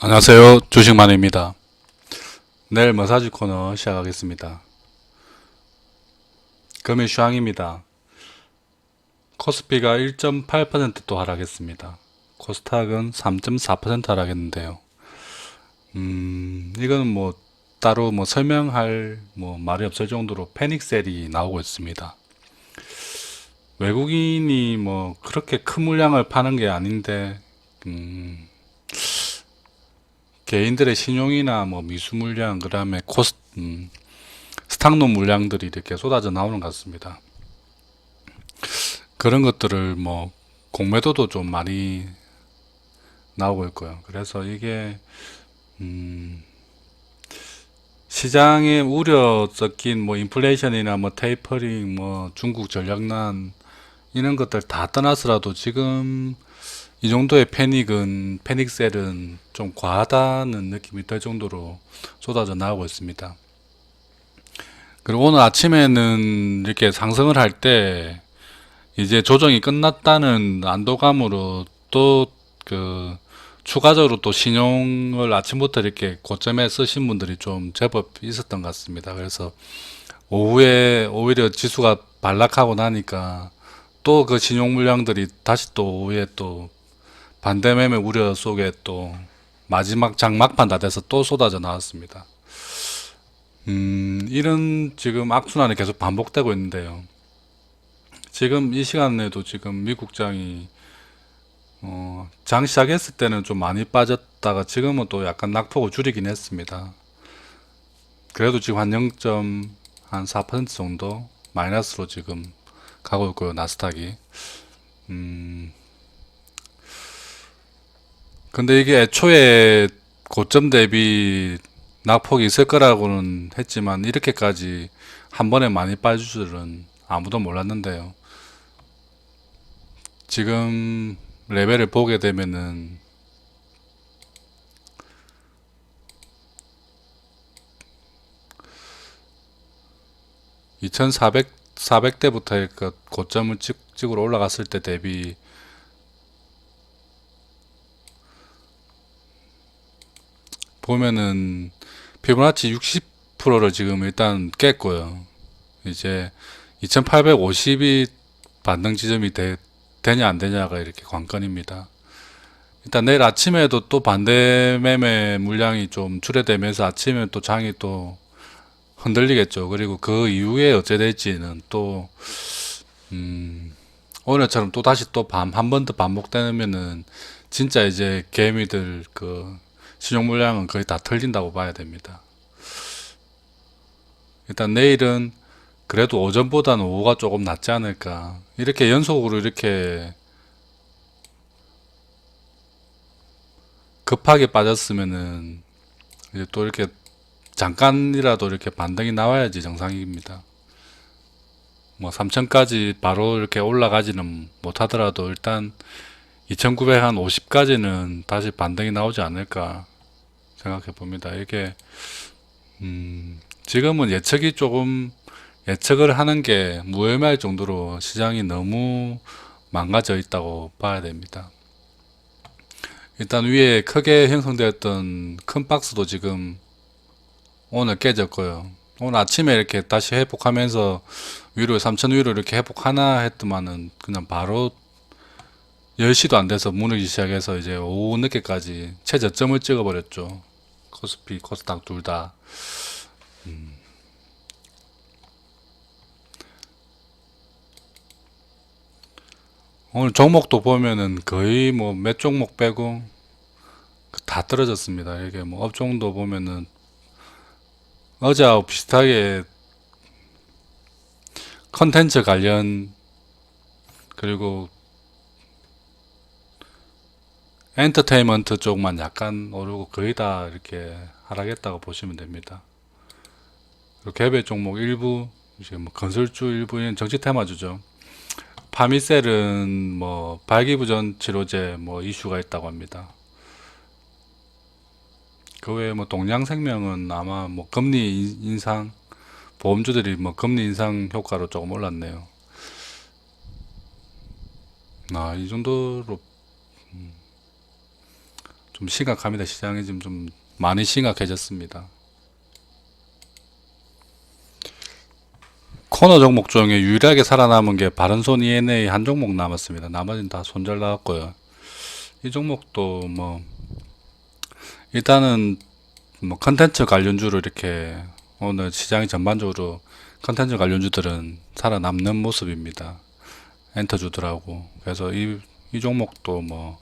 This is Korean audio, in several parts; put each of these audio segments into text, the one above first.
안녕하세요. 주식만입니다. 내일 머사지 코너 시작하겠습니다. 금일 슈항입니다. 코스피가 1.8%또 하락했습니다. 코스닥은 3.4% 하락했는데요. 음, 이거는 뭐 따로 뭐 설명할 뭐 말이 없을 정도로 패닉셀이 나오고 있습니다. 외국인이 뭐 그렇게 큰 물량을 파는 게 아닌데 음, 개인들의 신용이나 뭐 미수 물량 그 다음에 코스 음, 스탁론 물량들이 이렇게 쏟아져 나오는 것 같습니다. 그런 것들을 뭐 공매도도 좀 많이 나오고 있고요. 그래서 이게 음, 시장에 우려 섞인 뭐 인플레이션이나 뭐 테이퍼링 뭐 중국 전략난 이런 것들 다 떠나서라도 지금 이 정도의 패닉은 패닉셀은 좀 과하다는 느낌이 들 정도로 쏟아져 나오고 있습니다. 그리고 오늘 아침에는 이렇게 상승을 할 때 이제 조정이 끝났다는 안도감으로 또 그 추가적으로 또 신용을 아침부터 이렇게 고점에 쓰신 분들이 좀 제법 있었던 것 같습니다. 그래서 오후에 오히려 지수가 반락하고 나니까 또 그 신용 물량들이 다시 또 오후에 또 반대 매매 우려 속에 또 마지막 장막판 다 돼서 또 쏟아져 나왔습니다. 음, 이런 지금 악순환이 계속 반복되고 있는데요. 지금 이 시간에도 지금 미국장이 어, 장 시작했을 때는 좀 많이 빠졌다가 지금은 또 약간 낙폭을 줄이긴 했습니다. 그래도 지금 한 0. 한 4% 정도 마이너스로 지금 가고 있고요. 나스닥이. 음, 근데 이게 애초에 고점 대비 낙폭이 있을 거라고는 했지만 이렇게까지 한 번에 많이 빠질 줄은 아무도 몰랐는데요. 지금 레벨을 보게 되면은 2400 400대부터 그 고점을 찍, 찍으러 올라갔을 때 대비 보면은 피보나치 60%를 지금 일단 깼고요. 이제 2850이 반등 지점이 되, 되냐 안 되냐가 이렇게 관건입니다. 일단 내일 아침에도 또 반대 매매 물량이 좀 출회되면서 아침에 또 장이 또 흔들리겠죠. 그리고 그 이후에 어째 될지는 또 음, 오늘처럼 또 다시 또 밤 한 번 더 반복되면은 진짜 이제 개미들 그 신용 물량은 거의 다 털린다고 봐야 됩니다. 일단 내일은 그래도 오전보다는 오후가 조금 낫지 않을까. 이렇게 연속으로 이렇게 급하게 빠졌으면은 이제 또 이렇게 잠깐이라도 이렇게 반등이 나와야지 정상입니다. 뭐 3천까지 바로 이렇게 올라가지는 못하더라도 일단 2950까지는 다시 반등이 나오지 않을까 생각해 봅니다. 이게 음 지금은 예측이 조금 예측을 하는 게 무의미할 정도로 시장이 너무 망가져 있다고 봐야 됩니다. 일단 위에 크게 형성되었던 큰 박스도 지금 오늘 깨졌고요. 오늘 아침에 이렇게 다시 회복하면서 위로 3천 위로 이렇게 회복하나 했더만은 그냥 바로 10시도 안 돼서 무너지기 시작해서 이제 오후 늦게까지 최저점을 찍어버렸죠. 코스피, 코스닥 둘 다. 음. 오늘 종목도 보면은 거의 뭐 몇 종목 빼고 다 떨어졌습니다. 이게 뭐 업종도 보면은 어제하고 비슷하게 컨텐츠 관련 그리고 엔터테인먼트 쪽만 약간 오르고 거의 다 이렇게 하락했다고 보시면 됩니다. 개별 종목 일부 이제 뭐 건설주 일부인 정치 테마주죠. 파미셀은 뭐 발기부전 치료제 뭐 이슈가 있다고 합니다. 그 외에 뭐 동양생명은 아마 뭐 금리 인- 인상 보험주들이 뭐 금리 인상 효과로 조금 올랐네요. 아, 이 정도로 음, 좀 심각합니다. 시장이 지금 좀 많이 심각해졌습니다. 코너 종목 중에 유일하게 살아남은 게 바른손 ENA 한 종목 남았습니다. 나머지는 다 손절 나왔고요. 이 종목도 뭐 일단은 뭐 컨텐츠 관련주로 이렇게 오늘 시장이 전반적으로 컨텐츠 관련주들은 살아남는 모습입니다. 엔터주들하고 그래서 이, 이 종목도 뭐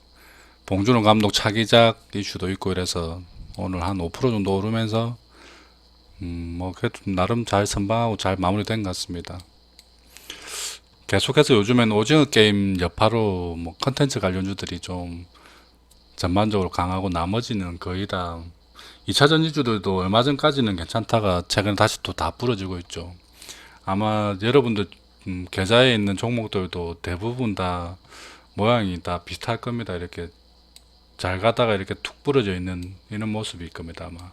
봉준호 감독 차기작 이슈도 있고 이래서 오늘 한 5% 정도 오르면서 음, 뭐 그래도 나름 잘 선방하고 잘 마무리된 것 같습니다. 계속해서 요즘엔 오징어 게임 여파로 뭐 컨텐츠 관련주들이 좀 전반적으로 강하고 나머지는 거의 다 2차 전지주들도 얼마 전까지는 괜찮다가 최근에 다시 또 다 부러지고 있죠. 아마 여러분들 음, 계좌에 있는 종목들도 대부분 다 모양이 다 비슷할 겁니다. 이렇게 잘 가다가 이렇게 툭 부러져 있는 이런 모습일 겁니다. 아마.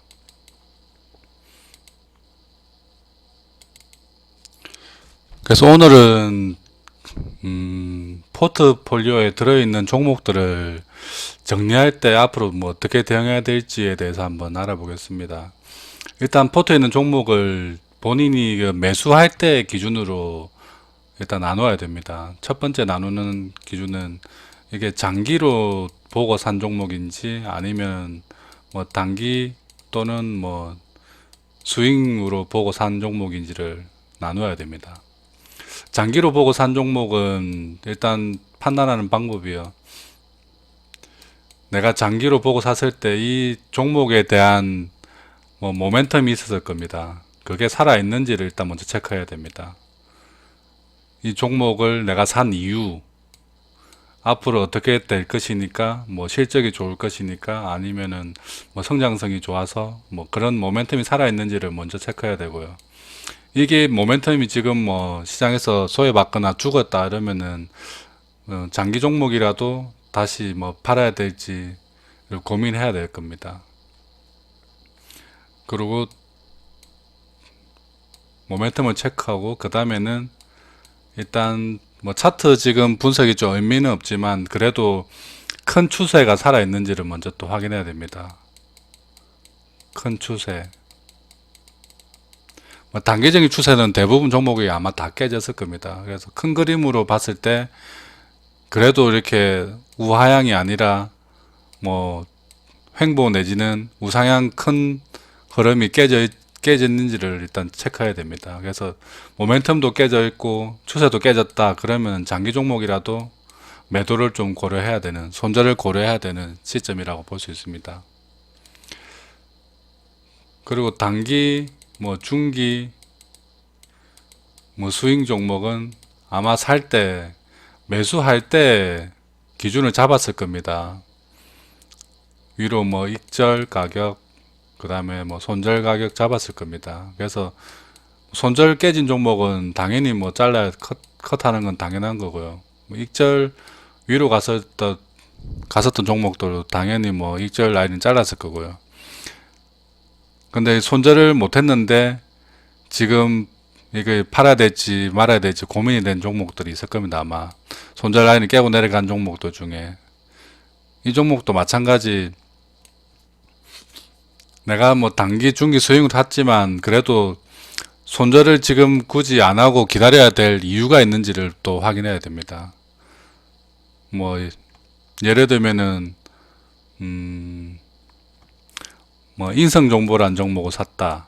그래서 오늘은 음, 포트폴리오에 들어있는 종목들을 정리할 때 앞으로 뭐 어떻게 대응해야 될지에 대해서 한번 알아보겠습니다. 일단 포트에 있는 종목을 본인이 그 매수할 때 기준으로 일단 나눠야 됩니다. 첫 번째 나누는 기준은 이게 장기로 보고 산 종목인지 아니면 뭐 단기 또는 뭐 스윙으로 보고 산 종목인지를 나눠야 됩니다. 장기로 보고 산 종목은 일단 판단하는 방법이요. 내가 장기로 보고 샀을 때 이 종목에 대한 뭐 모멘텀이 있었을 겁니다. 그게 살아 있는지를 일단 먼저 체크해야 됩니다. 이 종목을 내가 산 이유, 앞으로 어떻게 될 것이니까, 뭐 실적이 좋을 것이니까, 아니면은 뭐 성장성이 좋아서 뭐 그런 모멘텀이 살아 있는지를 먼저 체크해야 되고요. 이게 모멘텀이 지금 뭐 시장에서 소외받거나 죽었다 이러면은 어, 장기 종목이라도 다시 뭐 팔아야 될지 고민해야 될 겁니다. 그리고 모멘텀을 체크하고 그 다음에는 일단 뭐 차트 지금 분석이 좀 의미는 없지만 그래도 큰 추세가 살아 있는지를 먼저 또 확인해야 됩니다. 큰 추세. 뭐 단기적인 추세는 대부분 종목이 아마 다 깨졌을 겁니다. 그래서 큰 그림으로 봤을 때 그래도 이렇게 우하향이 아니라 뭐 횡보 내지는 우상향 큰 흐름이 깨져 깨졌는지를 일단 체크해야 됩니다. 그래서 모멘텀도 깨져 있고 추세도 깨졌다 그러면 장기 종목이라도 매도를 좀 고려해야 되는 손절을 고려해야 되는 시점이라고 볼 수 있습니다. 그리고 단기 뭐 중기 뭐 스윙 종목은 아마 살 때 매수할 때 기준을 잡았을 겁니다. 위로 뭐 익절 가격 그 다음에 뭐 손절 가격 잡았을 겁니다. 그래서 손절 깨진 종목은 당연히 뭐 잘라야 컷, 컷하는 건 당연한 거고요. 뭐 익절 위로 갔었던 갔었던 종목도 당연히 뭐 익절 라인은 잘랐을 거고요. 근데 손절을 못 했는데 지금 이게 팔아야 될지 말아야 될지 고민이 된 종목들이 있을 겁니다. 아마 손절 라인을 깨고 내려간 종목들 중에 이 종목도 마찬가지 내가 뭐 단기 중기 스윙을 탔지만 그래도 손절을 지금 굳이 안 하고 기다려야 될 이유가 있는지를 또 확인해야 됩니다. 뭐 예를 들면은 음, 뭐 인성 정보란 종목을 샀다.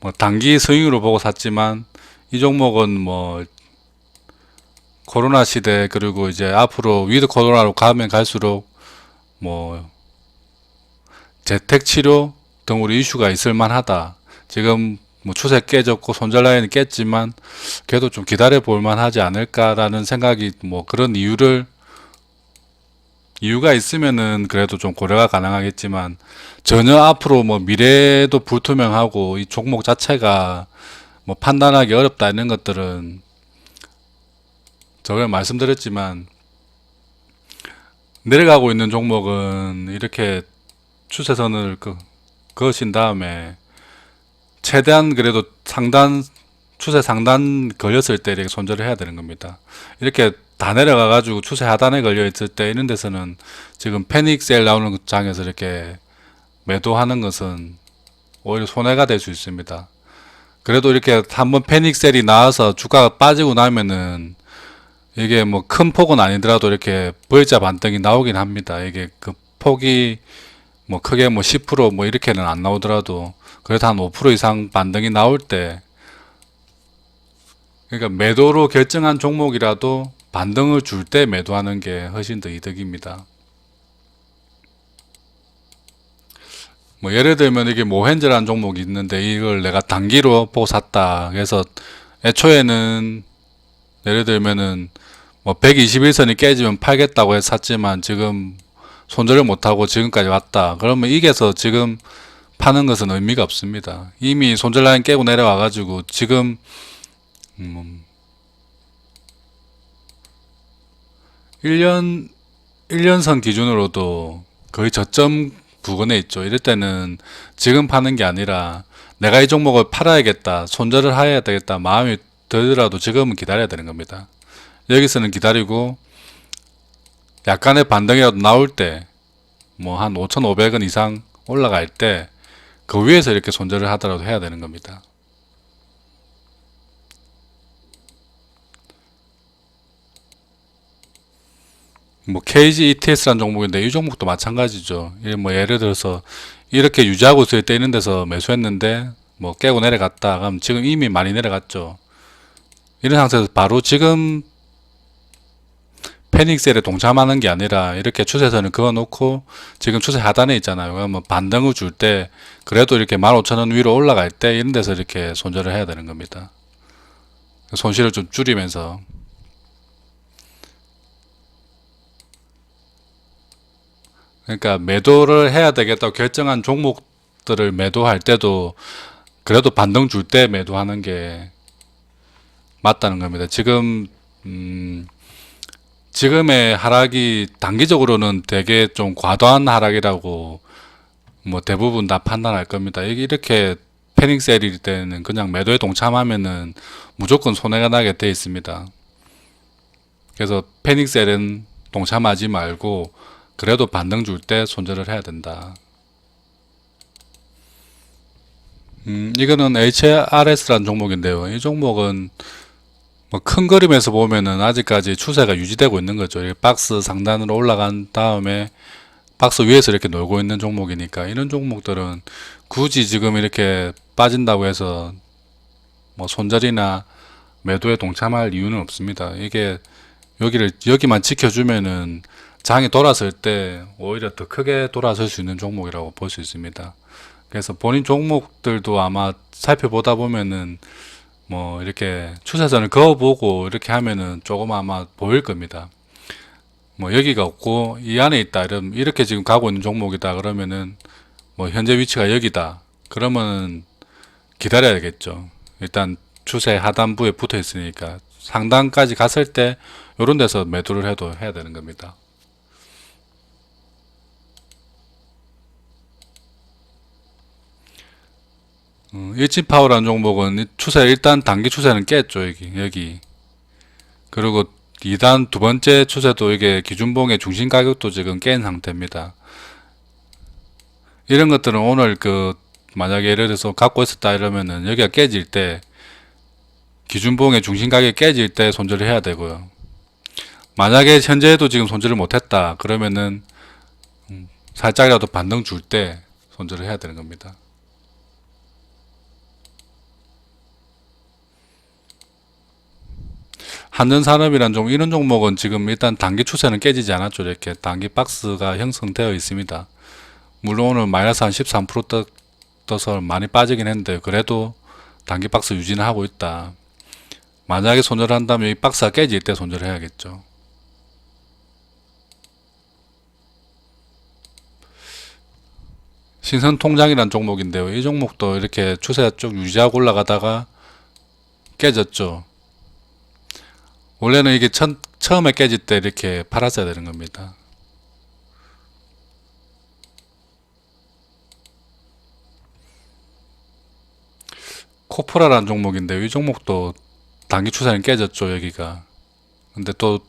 뭐 단기 스윙으로 보고 샀지만 이 종목은 뭐 코로나 시대 그리고 이제 앞으로 위드 코로나로 가면 갈수록 뭐 재택 치료 등으로 이슈가 있을 만하다. 지금 뭐 추세 깨졌고 손절 라인은 깼지만 그래도 좀 기다려 볼 만하지 않을까라는 생각이 뭐 그런 이유를 이유가 있으면은 그래도 좀 고려가 가능하겠지만 전혀 앞으로 뭐 미래도 불투명하고 이 종목 자체가 뭐 판단하기 어렵다 이런 것들은 저번에 말씀드렸지만 내려가고 있는 종목은 이렇게 추세선을 그, 그으신 다음에 최대한 그래도 상단 추세 상단 걸렸을 때 이렇게 손절을 해야 되는 겁니다. 이렇게 다 내려가 가지고 추세 하단에 걸려 있을 때 이런 데서는 지금 패닉 세일 나오는 장에서 이렇게 매도하는 것은 오히려 손해가 될 수 있습니다. 그래도 이렇게 한번 패닉 셀이 나와서 주가가 빠지고 나면은 이게 뭐 큰 폭은 아니더라도 이렇게 V자 반등이 나오긴 합니다. 이게 그 폭이 뭐 크게 뭐 10%뭐 이렇게는 안 나오더라도 그래도 한 5% 이상 반등이 나올 때 그러니까 매도로 결정한 종목이라도 반등을 줄 때 매도하는 게 훨씬 더 이득입니다. 뭐 예를 들면 이게 모헨즈라는 종목이 있는데 이걸 내가 단기로 보고 샀다. 그래서 애초에는 예를 들면은 뭐 121선이 깨지면 팔겠다고 해서 샀지만 지금 손절을 못하고 지금까지 왔다. 그러면 이게서 지금 파는 것은 의미가 없습니다. 이미 손절 라인 깨고 내려와 가지고 지금 음 1년 1년선 기준으로도 거의 저점 부근에 있죠. 이럴 때는 지금 파는 게 아니라 내가 이 종목을 팔아야겠다, 손절을 해야 되겠다 마음이 들더라도 지금은 기다려야 되는 겁니다. 여기서는 기다리고 약간의 반등이라도 나올 때 뭐 한 5,500원 이상 올라갈 때 그 위에서 이렇게 손절을 하더라도 해야 되는 겁니다. 뭐 KG ETS라는 종목인데 이 종목도 마찬가지죠. 뭐 예를 들어서 이렇게 유지하고 있을 때 있는 데서 매수했는데 뭐 깨고 내려갔다. 그럼 지금 이미 많이 내려갔죠. 이런 상태에서 바로 지금 패닉셀에 동참하는 게 아니라 이렇게 추세선을 그어놓고 지금 추세 하단에 있잖아요. 그러면 반등을 줄 때 그래도 이렇게 15,000원 위로 올라갈 때 이런 데서 이렇게 손절을 해야 되는 겁니다. 손실을 좀 줄이면서 그러니까 매도를 해야 되겠다고 결정한 종목들을 매도할 때도 그래도 반등 줄 때 매도하는 게 맞다는 겁니다. 지금 음 지금의 하락이 단기적으로는 되게 좀 과도한 하락이라고 뭐 대부분 다 판단할 겁니다. 이렇게 패닉 셀일 때는 그냥 매도에 동참하면은 무조건 손해가 나게 돼 있습니다. 그래서 패닉 셀은 동참하지 말고 그래도 반등 줄 때 손절을 해야 된다. 음, 이거는 HRS라는 종목인데요. 이 종목은 뭐 큰 그림에서 보면은 아직까지 추세가 유지되고 있는 거죠. 이 박스 상단으로 올라간 다음에 박스 위에서 이렇게 놀고 있는 종목이니까 이런 종목들은 굳이 지금 이렇게 빠진다고 해서 뭐 손절이나 매도에 동참할 이유는 없습니다. 이게 여기를 여기만 지켜주면은 장이 돌아설 때 오히려 더 크게 돌아설 수 있는 종목이라고 볼 수 있습니다. 그래서 본인 종목들도 아마 살펴보다 보면은 뭐 이렇게 추세선을 그어보고 이렇게 하면은 조금 아마 보일 겁니다. 뭐 여기가 없고 이 안에 있다 이런 이렇게 지금 가고 있는 종목이다 그러면은 뭐 현재 위치가 여기다 그러면 기다려야겠죠. 일단 추세 하단부에 붙어 있으니까 상단까지 갔을 때 이런 데서 매도를 해도 해야 되는 겁니다. 일진 파워라는 종목은 추세 일단 단기 추세는 깼죠 여기 여기 그리고 2단 두 번째 추세도 이게 기준봉의 중심 가격도 지금 깬 상태입니다. 이런 것들은 오늘 그 만약에 예를 들어서 갖고 있었다 이러면은 여기가 깨질 때 기준봉의 중심 가격이 깨질 때 손절을 해야 되고요. 만약에 현재도 지금 손절을 못했다 그러면은 음, 살짝이라도 반등 줄 때 손절을 해야 되는 겁니다. 한전산업이란 종목 이런 종목은 지금 일단 단기 추세는 깨지지 않았죠. 이렇게 단기 박스가 형성되어 있습니다. 물론 오늘 마이너스 한 13% 떠, 떠서 많이 빠지긴 했는데 그래도 단기 박스 유지는 하고 있다. 만약에 손절한다면 이 박스가 깨질 때 손절해야겠죠. 신선 통장이란 종목인데요. 이 종목도 이렇게 추세가 쭉 유지하고 올라가다가 깨졌죠. 원래는 이게 첫, 처음에 깨질 때 이렇게 팔았어야 되는 겁니다. 코프라라는 종목인데 이 종목도 단기 추세는 깨졌죠 여기가 근데 또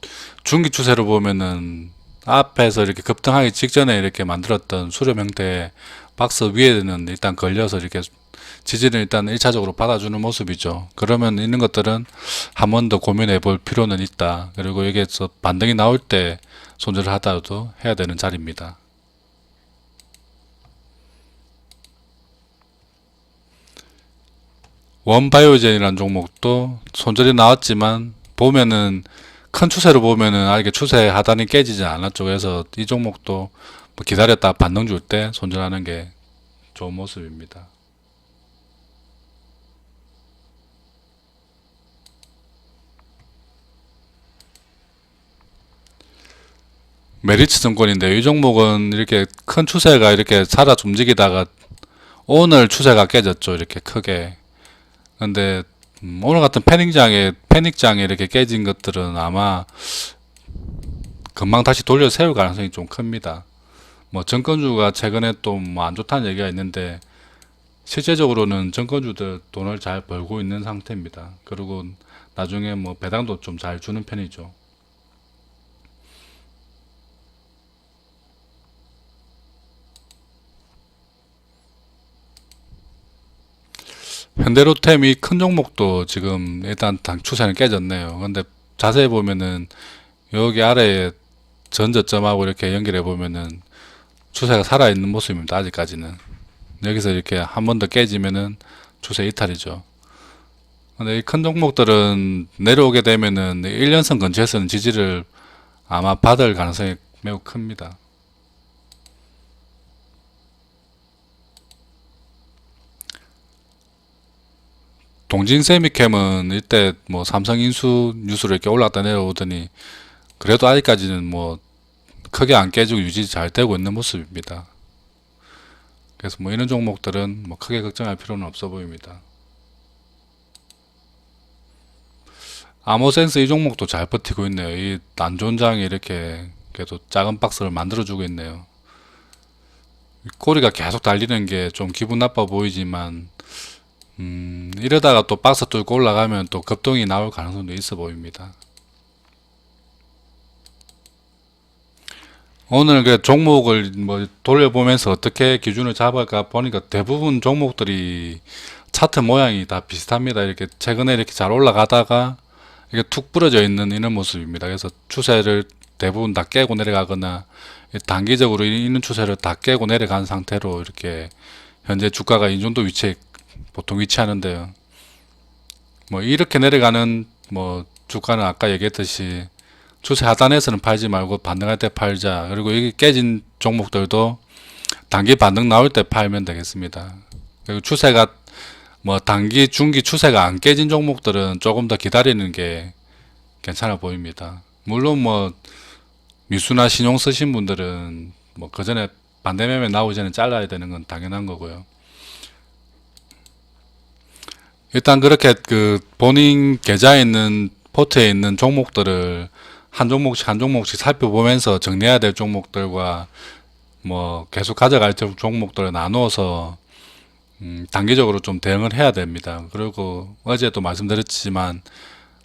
중기 추세로 보면은 앞에서 이렇게 급등하기 직전에 이렇게 만들었던 수렴 형태의 박스 위에는 일단 걸려서 이렇게 지지를 일단 1차적으로 받아주는 모습이죠. 그러면 있는 것들은 한 번 더 고민해 볼 필요는 있다. 그리고 여기에서 반등이 나올 때 손절을 하더라도 해야 되는 자리입니다. 원바이오젠이라는 종목도 손절이 나왔지만 보면은 큰 추세로 보면은 아 이게 추세 하단이 깨지지 않았죠. 그래서 이 종목도 뭐 기다렸다 반등 줄 때 손절하는 게 좋은 모습입니다. 메리츠 증권인데 이 종목은 이렇게 큰 추세가 이렇게 살아 움직이다가 오늘 추세가 깨졌죠. 이렇게 크게. 근데 음, 오늘 같은 패닉장에 패닉장에 이렇게 깨진 것들은 아마 금방 다시 돌려 세울 가능성이 좀 큽니다. 뭐 정권주가 최근에 또 뭐 안 좋다는 얘기가 있는데 실제적으로는 정권주들 돈을 잘 벌고 있는 상태입니다. 그리고 나중에 뭐 배당도 좀 잘 주는 편이죠. 현대로템이 큰 종목도 지금 일단 당 추세는 깨졌네요. 근데 자세히 보면은 여기 아래에 전 저점하고 이렇게 연결해 보면은 추세가 살아 있는 모습입니다. 아직까지는 여기서 이렇게 한 번 더 깨지면은 추세 이탈이죠. 근데 이 큰 종목들은 내려오게 되면은 1년선 근처에서는 지지를 아마 받을 가능성이 매우 큽니다. 동진 세미캠은 이때 뭐 삼성 인수 뉴스로 이렇게 올랐다 내려오더니 그래도 아직까지는 뭐 크게 안 깨지고 유지 잘 되고 있는 모습입니다. 그래서 뭐 이런 종목들은 뭐 크게 걱정할 필요는 없어 보입니다. 아모센스 이 종목도 잘 버티고 있네요. 이안 좋은 장이 이렇게 그래도 작은 박스를 만들어주고 있네요. 꼬리가 계속 달리는 게 좀 기분 나빠 보이지만 음, 이러다가 또 박스 뚫고 올라가면 또 급등이 나올 가능성도 있어 보입니다. 오늘 그 종목을 뭐 돌려보면서 어떻게 기준을 잡을까 보니까 대부분 종목들이 차트 모양이 다 비슷합니다. 이렇게 최근에 이렇게 잘 올라가다가 이게 툭 부러져 있는 이런 모습입니다. 그래서 추세를 대부분 다 깨고 내려가거나 단기적으로 있는 추세를 다 깨고 내려간 상태로 이렇게 현재 주가가 이 정도 위치에 보통 위치하는데요. 뭐 이렇게 내려가는 뭐 주가는 아까 얘기했듯이 추세 하단에서는 팔지 말고 반등할 때 팔자. 그리고 여기 깨진 종목들도 단기 반등 나올 때 팔면 되겠습니다. 그리고 추세가 뭐 단기, 중기 추세가 안 깨진 종목들은 조금 더 기다리는 게 괜찮아 보입니다. 물론 뭐 미수나 신용 쓰신 분들은 뭐 그 전에 반대 매매 나오기 전에 잘라야 되는 건 당연한 거고요. 일단 그렇게 그 본인 계좌에 있는 포트에 있는 종목들을 한 종목씩 한 종목씩 살펴보면서 정리해야 될 종목들과 뭐 계속 가져갈 종목들을 나누어서 음, 단기적으로 좀 대응을 해야 됩니다. 그리고 어제도 말씀드렸지만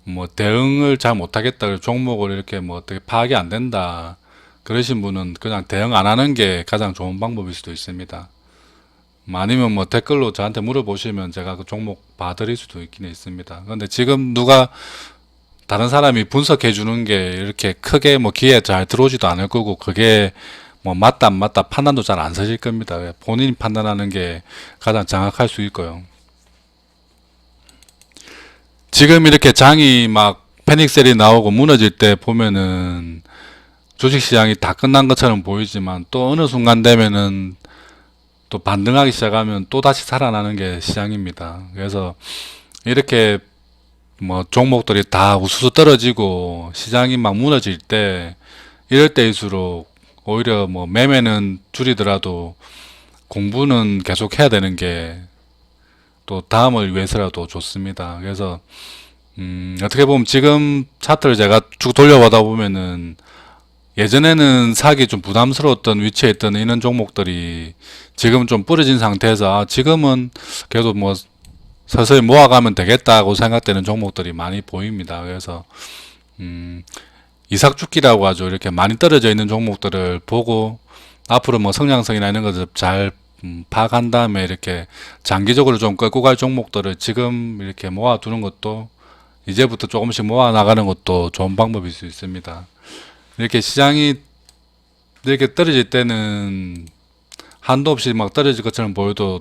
뭐 대응을 잘 못하겠다 종목을 이렇게 뭐 어떻게 파악이 안 된다 그러신 분은 그냥 대응 안 하는 게 가장 좋은 방법일 수도 있습니다. 뭐 아니면 뭐 댓글로 저한테 물어보시면 제가 그 종목 봐드릴 수도 있긴 있습니다. 그런데 지금 누가 다른 사람이 분석해 주는 게 이렇게 크게 뭐 귀에 잘 들어오지도 않을 거고 그게 뭐 맞다 안 맞다 판단도 잘 안 서실 겁니다. 본인이 판단하는 게 가장 정확할 수 있고요. 지금 이렇게 장이 막 패닉셀이 나오고 무너질 때 보면은 주식시장이 다 끝난 것처럼 보이지만 또 어느 순간 되면은 또 반등하기 시작하면 또 다시 살아나는 게 시장입니다. 그래서 이렇게 뭐 종목들이 다 우수수 떨어지고 시장이 막 무너질 때 이럴 때일수록 오히려 뭐 매매는 줄이더라도 공부는 계속 해야 되는 게 또 다음을 위해서라도 좋습니다. 그래서 음 어떻게 보면 지금 차트를 제가 쭉 돌려보다 보면은 예전에는 사기 좀 부담스러웠던 위치에 있던 이런 종목들이 지금 좀 부러진 상태에서 아, 지금은 그래도 뭐 서서히 모아가면 되겠다고 생각되는 종목들이 많이 보입니다. 그래서 음, 이삭죽기라고 하죠. 이렇게 많이 떨어져 있는 종목들을 보고 앞으로 뭐 성장성이나 이런 것을 잘 음, 파악한 다음에 이렇게 장기적으로 좀 끌고 갈 종목들을 지금 이렇게 모아두는 것도 이제부터 조금씩 모아 나가는 것도 좋은 방법일 수 있습니다. 이렇게 시장이 이렇게 떨어질 때는 한도 없이 막 떨어질 것처럼 보여도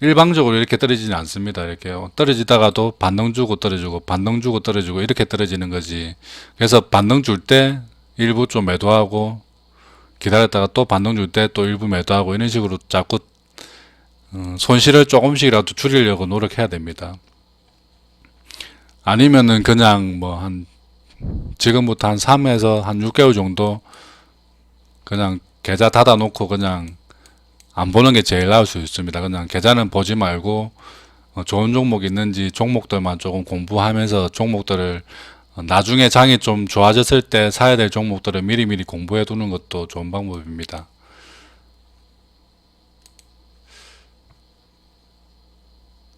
일방적으로 이렇게 떨어지지 않습니다. 이렇게 떨어지다가도 반등 주고 떨어지고 반등 주고 떨어지고 이렇게 떨어지는 거지. 그래서 반등 줄 때 일부 좀 매도하고 기다렸다가 또 반등 줄 때 또 일부 매도하고 이런 식으로 자꾸 어, 손실을 조금씩이라도 줄이려고 노력해야 됩니다. 아니면은 그냥 뭐 한 지금부터 한 3에서 한 6개월 정도 그냥 계좌 닫아 놓고 그냥 안 보는 게 제일 나을 수 있습니다. 그냥 계좌는 보지 말고 어, 좋은 종목 있는지 종목들만 조금 공부하면서 종목들을 어, 나중에 장이 좀 좋아졌을 때 사야 될 종목들을 미리미리 공부해 두는 것도 좋은 방법입니다.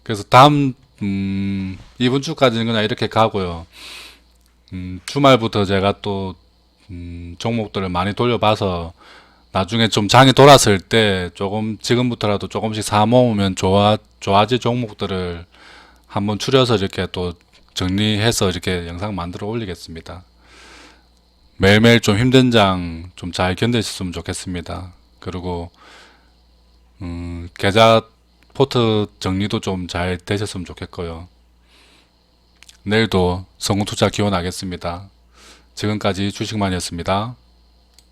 그래서 다음 음, 이번 주까지는 그냥 이렇게 가고요. 음, 주말부터 제가 또 음, 종목들을 많이 돌려봐서 나중에 좀 장이 돌았을 때 조금 지금부터라도 조금씩 사 모으면 좋아 좋아질 종목들을 한번 추려서 이렇게 또 정리해서 이렇게 영상 만들어 올리겠습니다. 매일매일 좀 힘든 장 좀 잘 견디셨으면 좋겠습니다. 그리고 음, 계좌 포트 정리도 좀 잘 되셨으면 좋겠고요. 내일도 성공 투자 기원하겠습니다. 지금까지 주식만이었습니다.